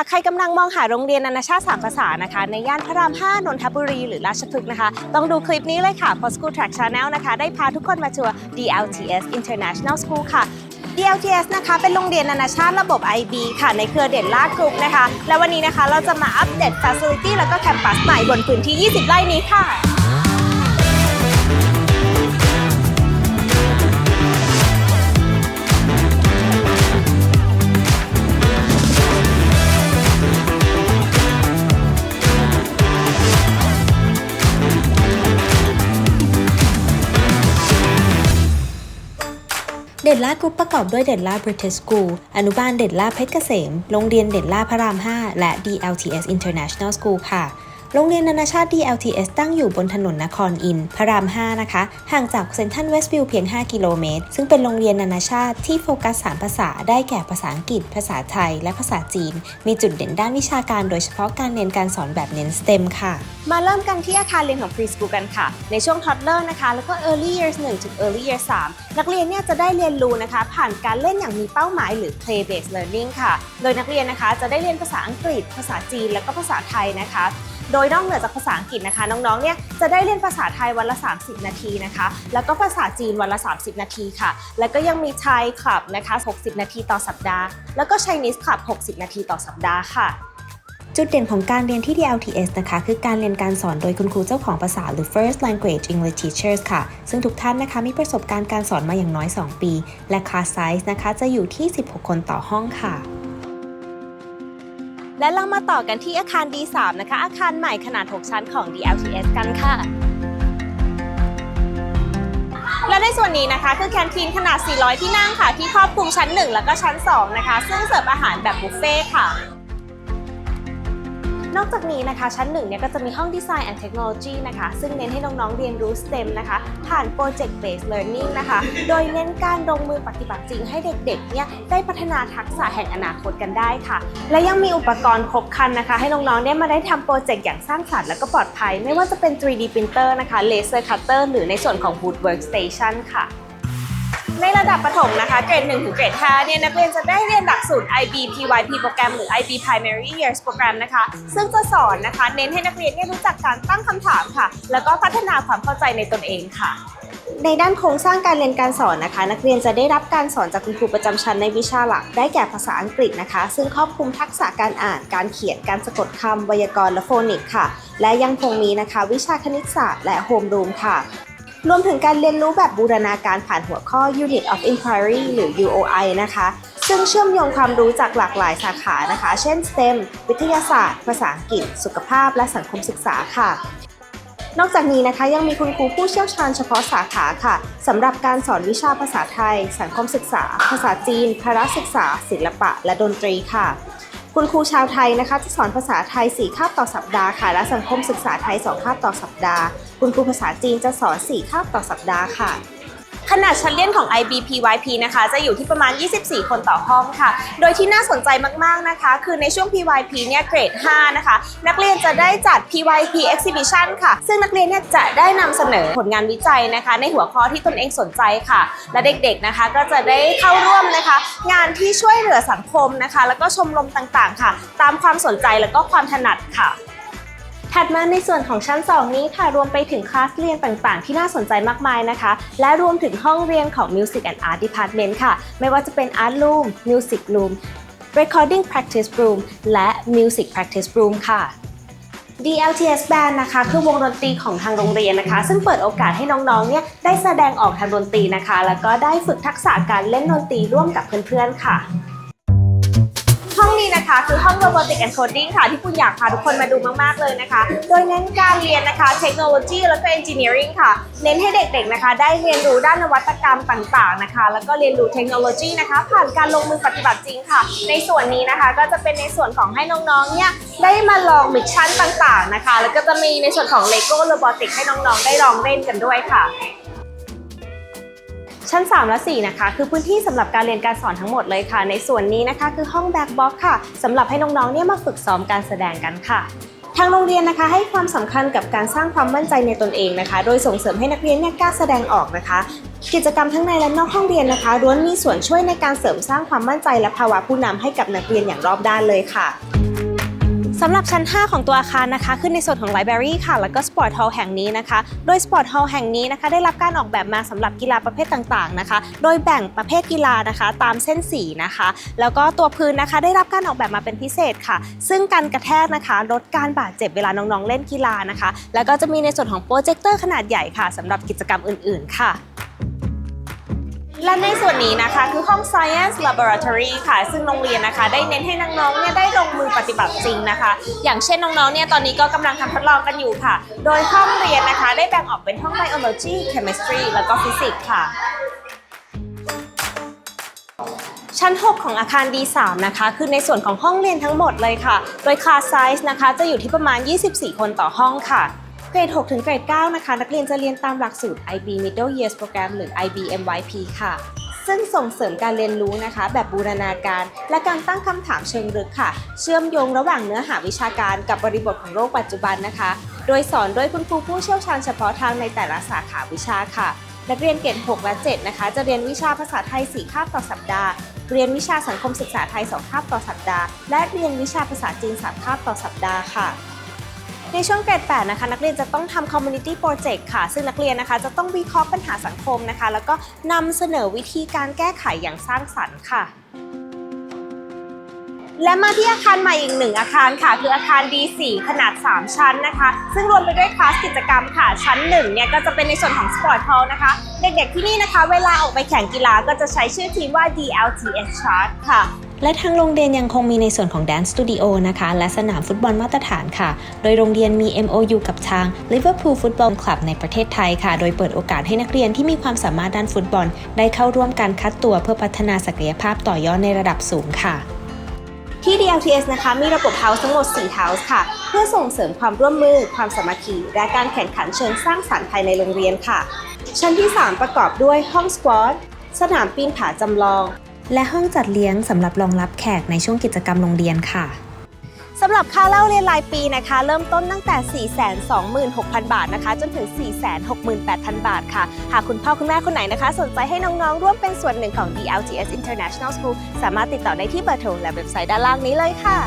ากใครกำลังมองหาโรงเรียนนานาชาติสามภาษานะคะ ในย่านพระราม 5 นนทบุรี หรือราชพฤกษ์นะคะ ต้องดูคลิปนี้เลยค่ะเพราะ School Track Channel นะคะ ได้พาทุกคนมาทัวร์ DLTS International School ค่ะ DLTS นะคะเป็นโรงเรียนนานาชาติระบบ IB ค่ะ ในเครือเด่นลาดกรุ๊ปนะคะ และวันนี้นะคะเราจะมาอัปเดต Facility แล้วก็แคมปัสใหม่บนพื้นที่ 20 ไร่นี้ค่ะ ล่ากรุ๊ปประกอบด้วยเด่นล่าบริเทสกูลอนุบาลเด่นล่าเพชรเกษม โรงเรียนเด่นล่าพระราม 5 และ DLTS International School ค่ะ โรงเรียนนานาชาติ DLTS ตั้งอยู่บนถนนนครอินพระราม 5 นะคะ ห่างจากเซ็นทรัลเวสต์วิวเพียง 5 กิโลเมตร ซึ่งเป็นโรงเรียนนานาชาติที่โฟกัส3ภาษาได้แก่ภาษาอังกฤษ ภาษาไทย และภาษาจีน มีจุดเด่นด้านวิชาการโดยเฉพาะการเรียนการสอนแบบเน้น STEM ค่ะ มาเริ่มกันที่อาคารเรียนของ Preschool กันค่ะ ในช่วง Toddler นะคะ แล้วก็ Early Years 1 ถึง Early Years 3 นักเรียนเนี่ยจะได้เรียนรู้นะคะ ผ่านการเล่นอย่างมีเป้าหมายหรือ Play Based Learning ค่ะ โดยนักเรียนนะคะจะได้เรียนภาษาอังกฤษ ภาษาจีน แล้วก็ภาษาไทยนะคะ โดยนอกเหนือจากภาษาอังกฤษนะคะน้องๆเนี่ยจะได้เรียนภาษาไทยวันละ 30 นาทีนะคะ แล้วก็ภาษาจีนวันละ 30 นาทีค่ะ แล้วก็ยังมีไทยคลับนะคะ 60 นาทีต่อสัปดาห์ แล้วก็ Chinese คลับ 60 นาทีต่อสัปดาห์ค่ะจุดเด่นของการเรียนที่ DLTS นะคะ คือการเรียนการสอนโดยคุณครูเจ้าของภาษาหรือ First Language English Teachers ค่ะ ซึ่งทุกท่านนะคะมีประสบการณ์การสอนมาอย่างน้อย 2 ปี และ Class Size นะคะจะอยู่ที่ 16 คนต่อห้องค่ะ และเรามาต่อกันที่อาคาร D3 นะคะ อาคารใหม่ขนาด 6 ชั้นของ DLTS กันค่ะ และในส่วนนี้นะคะ คือแคนทีนขนาด 400 ที่นั่งค่ะ ที่ครอบคลุมชั้น 1 แล้วก็ชั้น 2 นะคะ ซึ่งเสิร์ฟอาหารแบบบุฟเฟ่ต์ค่ะ นอกจากนี้นะคะ ชั้นหนึ่งเนี่ยก็จะมีห้องดีไซน์ and Technology นะคะ ซึ่งเน้นให้น้องๆเรียนรู้ STEM นะคะ ผ่าน Project Based Learning นะคะ โดยเน้นการลงมือปฏิบัติจริงให้เด็กๆเนี่ยได้พัฒนาทักษะแห่งอนาคตกันได้ค่ะ และยังมีอุปกรณ์ครบครันนะคะ ให้น้องๆได้มาได้ทำโปรเจกต์อย่างสร้างสรรค์และก็ปลอดภัย ไม่ว่าจะเป็น 3D printer นะคะ laser cutter หรือในส่วนของ Wood Workstation ค่ะ ในระดับประถมนะคะ เกรด1ถึงเกรด5เนี่ยนักเรียนจะได้เรียนหลักสูตร IB PYP โปรแกรมหรือ IB Primary Years โปรแกรมนะคะ ซึ่งจะสอนนะคะ เน้นให้นักเรียนเนี่ยรู้จักการตั้งคำถามค่ะ แล้วก็พัฒนาความเข้าใจในตนเองค่ะในด้านโครงสร้างการเรียนการสอนนะคะ นักเรียนจะได้รับการสอนจากคุณครูประจำชั้นในวิชาหลัก ได้แก่ภาษาอังกฤษนะคะ ซึ่งครอบคลุมทักษะการอ่าน การเขียน การสะกดคำไวยากรณ์และโฟนิกค่ะ และยังคงมีนะคะ วิชาคณิตศาสตร์และโฮมรูมค่ะ รวมถึงการเรียนรู้แบบบูรณาการผ่านหัวข้อ Unit of Inquiry หรือ UOI นะคะ ซึ่งเชื่อมโยงความรู้จากหลากหลายสาขานะคะ เช่น STEM วิทยาศาสตร์ ภาษาอังกฤษ สุขภาพ และสังคมศึกษาค่ะ นอกจากนี้นะคะยังมีคุณครูผู้เชี่ยวชาญเฉพาะสาขาค่ะสำหรับการสอนวิชาภาษาไทย สังคมศึกษา ภาษาจีนพละศึกษา ศิลปะ และดนตรีค่ะ คุณครูชาวไทยนะคะจะสอนภาษาไทย 4 คาบต่อสัปดาห์ค่ะ และสังคมศึกษาไทย 2 คาบต่อสัปดาห์ คุณครูภาษาจีนจะสอน 4 คาบต่อสัปดาห์ค่ะ ขนาดชั้นเรียนของ IBPYP นะคะ จะอยู่ที่ประมาณ 24 คนต่อห้องค่ะ โดยที่น่าสนใจมาก ๆ นะคะ คือในช่วง PYP เนี่ยเกรด 5 นะคะ นักเรียนจะได้จัด PYP Exhibition ค่ะ ซึ่งนักเรียนเนี่ยจะได้นำเสนอผลงานวิจัยนะคะ ในหัวข้อที่ตนเองสนใจค่ะ และเด็ก ๆ นะคะ ก็จะได้เข้าร่วมนะคะ งานที่ช่วยเหลือสังคมนะคะ แล้วก็ชมรมต่าง ๆ ค่ะ ตามความสนใจแล้วก็ความถนัดค่ะ ถัดมาในส่วนของชั้น 2 นี้ค่ะ รวมไปถึงคลาสเรียนต่างๆ ที่น่าสนใจมากมายนะคะ และรวมถึงห้องเรียนของ Music and Art Department ค่ะ ไม่ว่าจะเป็น Art Room Music Room Recording Practice Room และ Music Practice Room ค่ะ DLTS Band นะคะคือวงดนตรีของทางโรงเรียนนะคะ ซึ่งเปิดโอกาสให้น้องๆ เนี่ยได้แสดงออกทางดนตรีนะคะ แล้วก็ได้ฝึกทักษะการเล่นดนตรีร่วมกับเพื่อนๆ ค่ะ นี้นะคะคือห้อง Robotic and Coding ค่ะ ที่คุณอยากพาทุกคนมาดูมาก ๆ เลยนะคะ โดยเน้นการเรียนนะคะเทคโนโลยีแล้วก็ Engineering ค่ะ เน้นให้เด็กๆนะคะ ได้เรียนรู้ด้านนวัตกรรมต่างๆนะคะ แล้วก็เรียนรู้เทคโนโลยีนะคะ ผ่านการลงมือปฏิบัติจริงค่ะ ในส่วนนี้นะคะก็จะเป็นในส่วนของให้น้องๆเนี่ยได้มาลองมิชชั่นต่างๆนะคะ แล้วก็จะมีในส่วนของ Lego Robotic ให้น้องๆได้ลองเล่นกันด้วยค่ะ ชั้น 3 และ 4 นะคะ คือพื้นที่สำหรับการเรียนการสอนทั้งหมดเลยค่ะ ในส่วนนี้นะคะคือห้องแบ็กบ็อกค่ะสำหรับให้น้องๆเนี่ยมาฝึกซ้อมการแสดงกันค่ะทางโรงเรียนนะคะให้ความสำคัญกับการสร้างความมั่นใจในตนเองนะคะ โดยส่งเสริมให้นักเรียนเนี่ยกล้าแสดงออกนะคะ กิจกรรมทั้งในและนอกห้องเรียนนะคะล้วนมีส่วนช่วยในการเสริมสร้างความมั่นใจและภาวะผู้นำให้กับนักเรียนอย่างรอบด้านเลยค่ะ สำหรับชั้น 5 ของตัวอาคารนะคะคือในส่วนของ Library ค่ะ แล้วก็ Sport Hall แห่งนี้นะคะ โดย Sport Hall แห่งนี้นะคะ ได้รับการออกแบบมาสำหรับกีฬาประเภทต่างๆนะคะ โดยแบ่งประเภทกีฬานะคะ ตามเส้นสีนะคะ แล้วก็ตัวพื้นนะคะ ได้รับการออกแบบมาเป็นพิเศษค่ะ ซึ่งการกระแทกนะคะ ลดการบาดเจ็บเวลาน้องๆเล่นกีฬานะคะ แล้วก็จะมีในส่วนของโปรเจคเตอร์ขนาดใหญ่ค่ะสำหรับกิจกรรมอื่นๆค่ะ และในส่วนนี้นะคะคือห้อง Science Laboratory ค่ะ ซึ่งโรงเรียนนะคะ ได้เน้นให้น้องๆเนี่ยได้ลงมือปฏิบัติจริงนะคะ อย่างเช่นน้องๆเนี่ยตอนนี้ก็กำลังทำทดลองกันอยู่ค่ะ โดยห้องเรียนนะคะ ได้แบ่งออกเป็นห้อง Biology Chemistry แล้วก็ Physics ค่ะชั้น 6 ของอาคาร D3 นะคะ คือในส่วนของห้องเรียนทั้งหมดเลยค่ะ โดย class size นะคะ จะอยู่ที่ประมาณ 24 คนต่อห้องค่ะ เกรด 6 ถึงเกรด 9 นะคะ นักเรียนจะเรียนตามหลักสูตร IB Middle Years Program หรือ IBMYP ค่ะ ซึ่งส่งเสริมการเรียนรู้นะคะ แบบบูรณาการ และการตั้งคำถามเชิงลึกค่ะ เชื่อมโยงระหว่างเนื้อหาวิชาการกับบริบทของโลกปัจจุบันนะคะ โดยสอนด้วยคุณครูผู้เชี่ยวชาญเฉพาะทางในแต่ละสาขาวิชาค่ะ นักเรียนเกรด 6 และ 7 นะคะ จะเรียนวิชาภาษาไทย 4 คาบต่อสัปดาห์เรียนวิชาสังคมศึกษาไทย 2 คาบต่อสัปดาห์ และเรียนวิชาภาษาจีน 3 คาบต่อสัปดาห์ค่ะ ในช่วงเกรด8นะคะนักเรียนจะต้องทำ community project ค่ะ ซึ่งนักเรียนนะคะจะต้องวิเคราะห์ปัญหาสังคมนะคะ แล้วก็นำเสนอวิธีการแก้ไขอย่างสร้างสรรค์ค่ะ และมาที่อาคารใหม่อีกหนึ่งอาคารค่ะ คืออาคาร D4 ขนาด 3 ชั้นนะคะ ซึ่งรวมไปด้วยคลาสกิจกรรมค่ะ ชั้น1เนี่ยก็จะเป็นในส่วนของ Sport Hall นะคะ เด็กๆที่นี่นะคะ เวลาออกไปแข่งกีฬาก็จะใช้ชื่อทีมว่า DLTS Chart ค่ะ และทางโรงเรียนยังคงมีในส่วนของ Dance Studio นะคะ และสนามฟุตบอลมาตรฐานค่ะ โดยโรงเรียนมี MOU กับทาง Liverpool Football Club ในประเทศไทยค่ะ โดยเปิดโอกาสให้นักเรียนที่มีความสามารถด้านฟุตบอล ได้เข้าร่วมการคัดตัวเพื่อพัฒนาศักยภาพต่อยอดในระดับสูงค่ะที่ DLTS นะคะมีระบบ House ทั้งหมด 4 House ค่ะ เพื่อส่งเสริมความร่วมมือ ความสามัคคี และการแข่งขันเชิงสร้างสรรค์ภายในโรงเรียนค่ะ ชั้นที่ 3 ประกอบด้วยห้องสควอตสนามปีนผาจำลอง และห้องจัดเลี้ยงสำหรับรองรับแขกในช่วงกิจกรรมโรงเรียนค่ะสำหรับค่าเล่าเรียนรายปีนะคะ เริ่มต้นตั้งแต่ 426,000 บาทนะคะ จนถึง 468,000 บาทค่ะ หากคุณพ่อคุณแม่คนไหนนะคะ สนใจให้น้องๆ ร่วมเป็นส่วนหนึ่งของ DLGS International School สามารถติดต่อได้ที่เบอร์โทรและเว็บไซต์ด้านล่างนี้เลยค่ะ